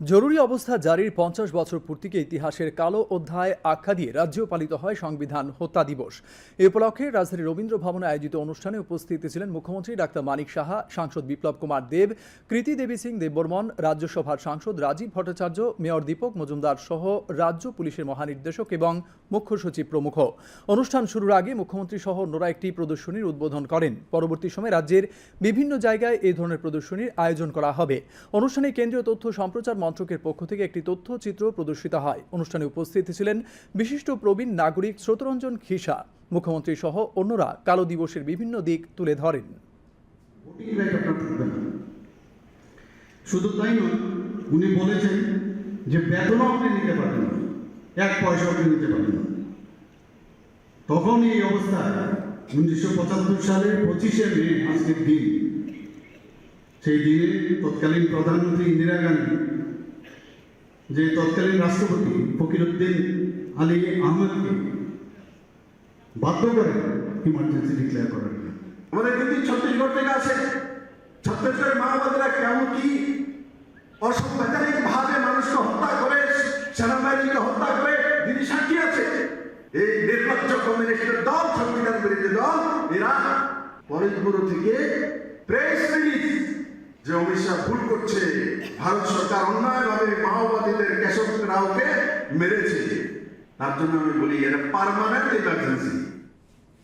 জরুরি অবস্থা জারির পঞ্চাশ বছর পূর্তিকে ইতিহাসের কালো অধ্যায় আখ্যা দিয়ে রাজ্যেও পালিত হয় সংবিধান হত্যা দিবস। এ উপলক্ষে রাজধানীর রবীন্দ্র ভবনে আয়োজিত অনুষ্ঠানে উপস্থিত ছিলেন মুখ্যমন্ত্রী ডাক্তার মানিক সাহা, সাংসদ বিপ্লব কুমার দেব, কৃতি দেবী সিং দেববর্মন, রাজ্যসভার সাংসদ রাজীব ভট্টাচার্য, মেয়র দীপক মজুমদার সহ রাজ্য পুলিশের মহানির্দেশক এবং মুখ্য সচিব প্রমুখ। অনুষ্ঠান শুরুর আগে মুখ্যমন্ত্রী সহ অন্যরা একটি প্রদর্শনীর উদ্বোধন করেন। পরবর্তী সময়ে রাজ্যের বিভিন্ন জায়গায় এই ধরনের প্রদর্শনীর আয়োজন করা হবে। অনুষ্ঠানে কেন্দ্রীয় তথ্য সম্প্রচার মন্ত্রকের পক্ষ থেকে একটি তথ্যচিত্র প্রদর্শিত হয়। অনুষ্ঠানে উপস্থিত ছিলেন বিশিষ্ট প্রবীণ নাগরিক শ্রোতরঞ্জন খিসা মুখ্যমন্ত্রী সহ অন্যরা কালো দিবসের বিভিন্ন দিক তুলে ধরেন। শুধু তাই নয়, উনি বলেছেন যে বেতনও আপনি নিতে পারবেন না। এক পয়সা আপনি নিতে পারবেন না। তখন এই অবস্থায় উনিশশো পঁচাত্তর সালের পঁচিশে মে, আজকের দিন। সেই দিনে তৎকালীন প্রধানমন্ত্রী ইন্দিরা গান্ধী যে তৎকালীন রাষ্ট্রপতি ফকিরুদ্দিন আলী আহমেদকে বাধ্য করে ইমার্জেন্সি ডিক্লেয়ার করার আমাদের কিন্তু ছত্তিশগড় থেকে আসে। ছত্তিশগড়ের মাওবাদীরা কেমন কি অসাংবিধানিক ভাবে মানুষকে হত্যা করে, সেনাবাহিনীকে হত্যা করে তিনি সাক্ষী আছে। এই নির্লজ্জ কমিউনিস্টের দল, সংবিধান বিরোধী দল, এরা পরিপুর থেকে প্রেস রিলিজ যে অমিত ভুল করছে ভারত সরকার অন্যায়ভাবে মাওবাদীদের কেশব রাওকে মেরেছে। তার জন্য আমি বলি এটা পারমানেন্ট ইমার্জেন্সি